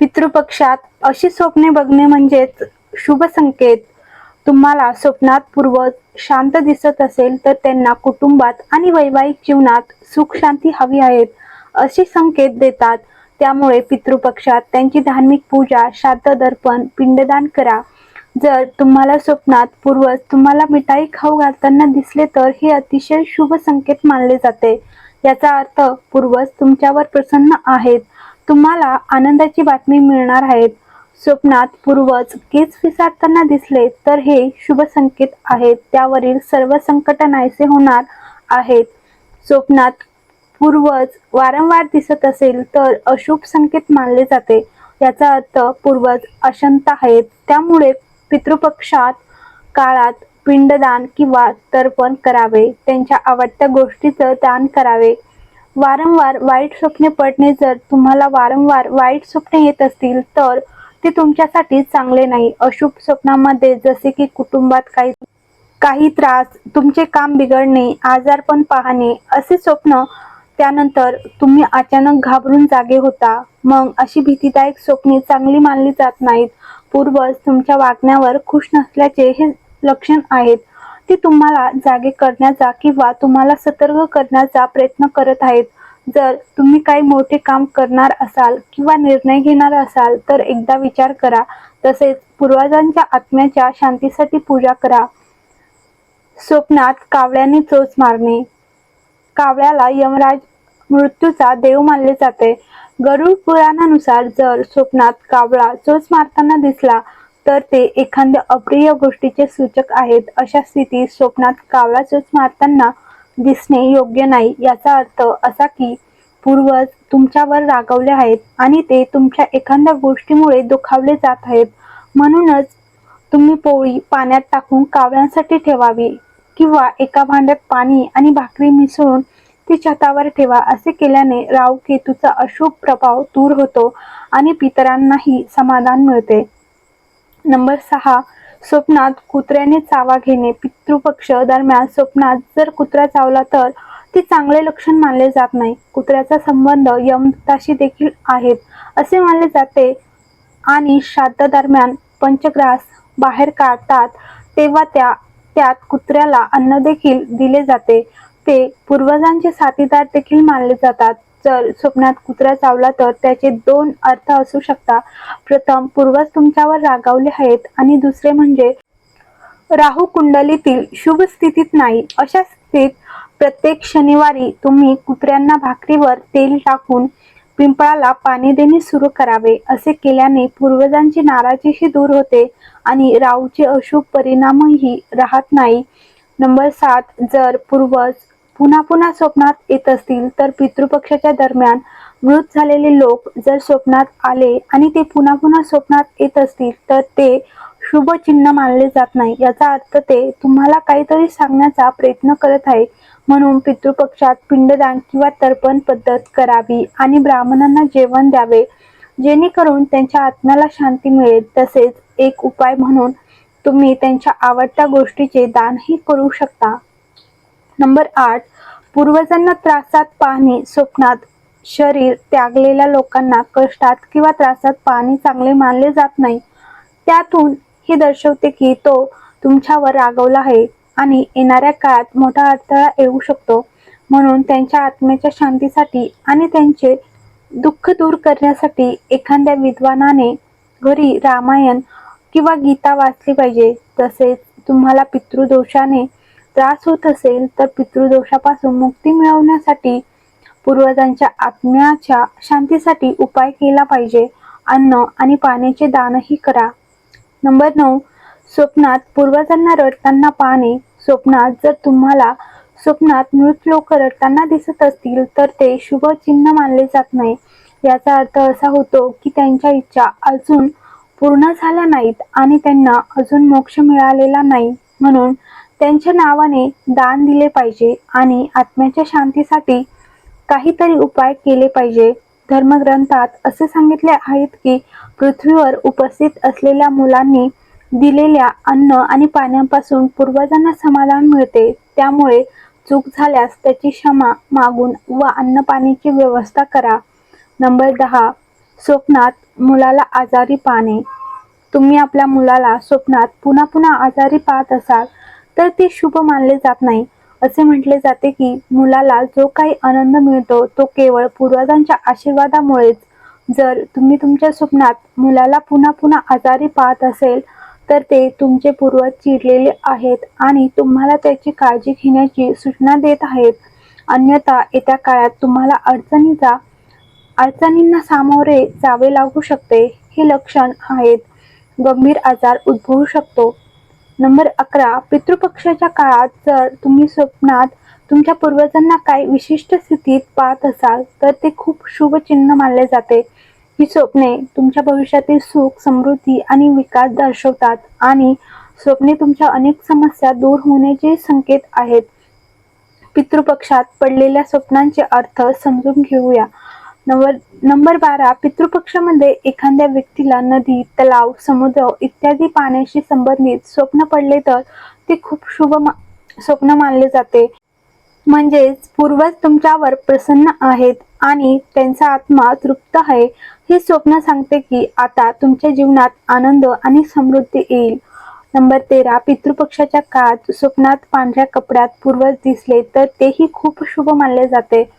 पितृपक्षात अशी स्वप्ने बघणे म्हणजेच शुभ संकेत. तुम्हाला स्वप्नात पूर्वज शांत दिसत असेल तर त्यांना कुटुंबात आणि वैवाहिक जीवनात सुख शांती हवी आहेत असे संकेत देतात. त्यामुळे पितृपक्षात त्यांची धार्मिक पूजा श्राद्ध दर्पण पिंडदान करा. जर तुम्हाला स्वप्नात पूर्वज तुम्हाला मिठाई खाऊ घालताना दिसले तर हे अतिशय शुभ संकेत मानले जाते. याचा अर्थ पूर्वज तुमच्यावर प्रसन्न आहेत. तुम्हाला आनंदाची बातमी मिळणार आहेत. स्वप्नात पूर्वज केस विसारताना दिसले तर हे शुभ संकेत आहेत. त्यावरील सर्व संकट नाहीसे होणार आहेत. स्वप्नात पूर्वज वारंवार दिसत असेल तर अशुभ संकेत मानले जाते. याचा अर्थ पूर्वज अशांत आहेत. त्यामुळे पितृपक्षात काळात पिंडदान किंवा तर्पण करावे. त्यांच्या आवडत्या गोष्टीचं दान करावे. वारंवार वाईट स्वप्ने पडणे जर तुम्हाला वारंवार वाईट स्वप्ने येत असतील तर ते तुमच्यासाठी चांगले नाही. अशुभ स्वप्नामध्ये जसे की कुटुंबात काही काही त्रास तुमचे काम बिघडणे आजारपण पाहणे असे स्वप्न त्यानंतर तुम्ही अचानक घाबरून जागे होता. मग अशी भीतीदायक स्वप्ने चांगली मानली जात नाहीत. पूर्वज तुमच्या वागण्यावर खुश नसल्याचे हे लक्षण आहेत. ते तुम्हाला जागे करण्याचा किंवा तुम्हाला सतर्क करण्याचा प्रयत्न करत आहेत. जर तुम्ही काही मोठे काम करणार असाल किंवा निर्णय घेणार असाल तर एकदा विचार करा. तसेच पूर्वजांच्या आत्म्याच्या शांतीसाठी पूजा करा. स्वप्नात कावळ्याने चोच मारणे. कावळ्याला यमराज मृत्यूचा देव मानले जाते. गरुड पुराणानुसार जर स्वप्नात कावळा चोच मारताना दिसला तर ते एखाद्या अप्रिय गोष्टीचे सूचक आहेत. अशा स्थितीत स्वप्नात कावळा चोच मारताना दिसणे योग्य नाही याचा अर्थ असा की पूर्वज तुमच्यावर रागवले आहेत आणि ते तुमच्या एखाद्या गोष्टीमुळे दुखावले जात आहेत. म्हणूनच तुम्ही पोळी पाण्यात टाकून कावळ्यांसाठी ठेवावी किंवा एका भांड्यात पाणी आणि भाकरी मिसळून ती छतावर ठेवा असे केल्याने राव केतूचा अशुभ प्रभाव दूर होतो आणि पितरांनाही समाधान मिळते. नंबर सहा स्वप्नात कुत्र्याने चावा घेणे पितृपक्ष दरम्यान स्वप्नात जर कुत्रा चावला तर ते चांगले लक्षण मानले जात नाही. कुत्र्याचा संबंध यमदूताशी देखील आहेत असे मानले जाते. आणि श्राद्ध दरम्यान पंचग्रास बाहेर काढतात तेव्हा त्या त्यात कुत्र्याला अन्न देखील दिले जाते. ते पूर्वजांचे साथीदार देखील मानले जातात. जर स्वप्नात कुत्रा चावला तर त्याचे दोन अर्थ असू शकतात प्रथम पूर्वज तुमच्यावर रागावले आहेत आणि दुसरे म्हणजे राहू कुंडलीतील शुभ स्थितीत नाही. अशा स्थितीत प्रत्येक शनिवारी तुम्ही कुत्र्यांना भाकरीवर तेल टाकून पिंपळाला पाणी देणे सुरू करावे. असे केल्याने पूर्वजांची नाराजीही दूर होते आणि राहूचे अशुभ परिणामही राहत नाही. नंबर सात जर पूर्वज पुन्हा पुन्हा स्वप्नात येत असतील तर पितृपक्षाच्या दरम्यान मृत झालेले लोक जर स्वप्नात आले आणि ते पुन्हा पुन्हा स्वप्नात येत असतील तर ते शुभ चिन्ह मानले जात नाही. याचा अर्थ ते तुम्हाला काहीतरी सांगण्याचा प्रयत्न करत आहे म्हणून पितृपक्षात पिंडदान किंवा तर्पण पद्धत करावी आणि ब्राह्मणांना जेवण द्यावे. जेणेकरून त्यांच्या आत्म्याला शांती मिळेल. तसेच एक उपाय म्हणून तुम्ही त्यांच्या आवडत्या गोष्टीचे दानही करू शकता. नंबर आठ पूर्वजांना त्रासात पाहणे स्वप्नात शरीर त्यागलेल्या लोकांना कष्टात किंवा त्रासात पाहणे चांगले मानले जात नाही. त्यातून हे दर्शवते की तो तुमच्यावर रागवला आहे आणि येणाऱ्या काळात मोठा अडथळा येऊ शकतो. म्हणून त्यांच्या आत्म्याच्या शांतीसाठी आणि त्यांचे दुःख दूर करण्यासाठी एखाद्या विद्वानाने घरी रामायण किंवा गीता वाचली पाहिजे. तसेच तुम्हाला पितृदोषाने त्रास होत असेल तर पितृदोषापासून मुक्ती मिळवण्यासाठी पूर्वजांच्या आत्म्याच्या शांतीसाठी उपाय केला पाहिजे. अन्न आणि पाण्याचे दानही करा. नंबर नऊ स्वप्नात पूर्वजांना रडताना पाहणे. स्वप्नात जर तुम्हाला स्वप्नात मृत लोक रडताना दिसत असतील तर ते शुभ चिन्ह मानले जात नाही. याचा अर्थ असा होतो की त्यांच्या इच्छा अजून पूर्ण झाल्या नाहीत आणि त्यांना अजून मोक्ष मिळालेला नाही. म्हणून त्यांच्या नावाने दान दिले पाहिजे आणि आत्म्याच्या शांतीसाठी काहीतरी उपाय केले पाहिजे. धर्मग्रंथात असे सांगितले आहेत की पृथ्वीवर उपस्थित असलेल्या मुलांनी दिलेल्या अन्न आणि पाण्यापासून पूर्वजांना समाधान मिळते. त्यामुळे चूक झाल्यास त्याची क्षमा मागून व अन्न पाण्याची व्यवस्था करा. नंबर दहा स्वप्नात मुलाला आजारी पाहणे. तुम्ही आपल्या मुलाला स्वप्नात पुन्हा पुन्हा आजारी पाहत असाल तर ते शुभ मानले जात नाही. असे म्हटले जाते की मुलाला जो काही आनंद मिळतो तो केवळ पूर्वजांच्या आशीर्वादामुळेच. जर तुम्ही तुमच्या स्वप्नात मुलाला पुन्हा पुन्हा आजारी पाहत असेल तर ते तुमचे पूर्वज चिडलेले आहेत आणि तुम्हाला त्याची काळजी घेण्याची सूचना देत आहेत. अन्यथा येत्या काळात तुम्हाला अडचणीचा अडचणींना सामोरे जावे लागू शकते हे लक्षण आहेत. गंभीर आजार उद्भवू शकतो. नंबर अकरा पितृपक्षाच्या काळात जर तुम्ही स्वप्नात तुमच्या पूर्वजांना काही विशिष्ट स्थितीत पाहत असाल तर ते खूप शुभ चिन्ह मानले जाते. ही स्वप्ने तुमच्या भविष्यातील सुख समृद्धी आणि विकास दर्शवतात आणि स्वप्ने तुमच्या अनेक समस्या दूर होण्याचे संकेत आहेत. पितृपक्षात पडलेल्या स्वप्नांचे अर्थ समजून घेऊया. नंबर नंबर बारा पितृपक्षामध्ये एखाद्या व्यक्तीला नदी तलाव समुद्र इत्यादी पाण्याशी संबंधित स्वप्न पडले तर ते खूप शुभ मा- स्वप्न मानले जाते. म्हणजेच पूर्वज तुमच्यावर प्रसन्न आहेत आणि त्यांचा आत्मा तृप्त आहे. हे स्वप्न सांगते की आता तुमच्या जीवनात आनंद आणि समृद्धी येईल. नंबर तेरा पितृपक्षाच्या काळात स्वप्नात पांढऱ्या कपड्यात पूर्वज दिसले तर तेही खूप शुभ मानले जाते.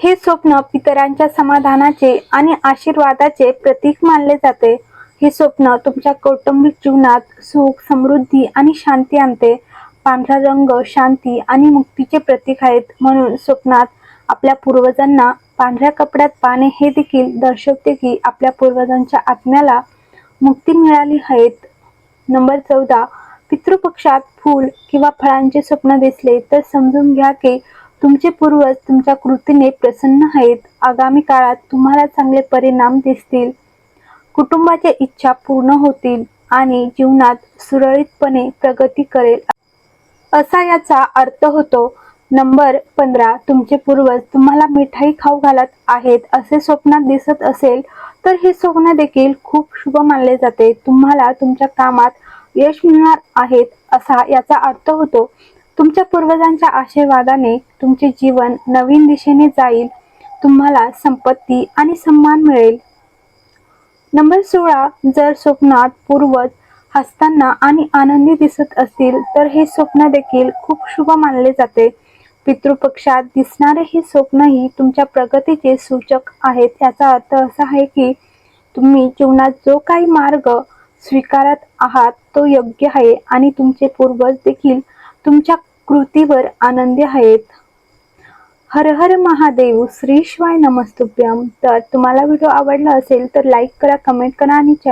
हे स्वप्न पितरांच्या समाधानाचे आणि आशीर्वादाचे प्रतीक मानले जाते. हे स्वप्न तुमच्या कौटुंबिक जीवनात सुख समृद्धी आणि शांती आणते. पांढरा रंग शांती आणि मुक्तीचे प्रतीक आहेत म्हणून स्वप्नात आपल्या पूर्वजांना पांढऱ्या कपड्यात पाहणे हे देखील दर्शवते की आपल्या पूर्वजांच्या आत्म्याला मुक्ती मिळाली आहेत. नंबर चौदा. पितृपक्षात फूल किंवा फळांचे स्वप्न दिसले तर समजून घ्या की तुमचे पूर्वज तुमच्या कृतीने प्रसन्न आहेत. आगामी काळात तुम्हाला चांगले परिणाम दिसतील. कुटुंबाच्या इच्छा पूर्ण होतील आणि जीवनात सुरळीतपणे प्रगती करेल. असा याचा अर्थ होतो नंबर पंधरा तुमचे पूर्वज तुम्हाला मिठाई खाऊ घालत आहेत असे स्वप्नात दिसत असेल तर हे स्वप्न देखील खूप शुभ मानले जाते. तुम्हाला तुमच्या कामात यश मिळणार आहेत असा याचा अर्थ होतो. तुमच्या पूर्वजांच्या आशीर्वादाने तुमचे जीवन नवीन दिशेने जाईल. तुम्हाला संपत्ती आणि सन्मान मिळेल. नंबर सोळा जर स्वप्नात पूर्वज हसताना आणि आनंदी दिसत असतील तर हे स्वप्न देखील खूप शुभ मानले जाते. पितृपक्षात दिसणारे हे स्वप्नही तुमच्या प्रगतीचे सूचक आहेत. याचा अर्थ असा आहे की तुम्ही जीवनात जो काही मार्ग स्वीकारत आहात तो योग्य आहे आणि तुमचे पूर्वज देखील तुमच्या कृतीवर आनंदी आहेत. हर हर महादेव श्री शिवाय नमस्तुभ्यम. तर तुम्हाला व्हिडिओ आवडला असेल तर लाईक करा कमेंट करा आणि चॅनल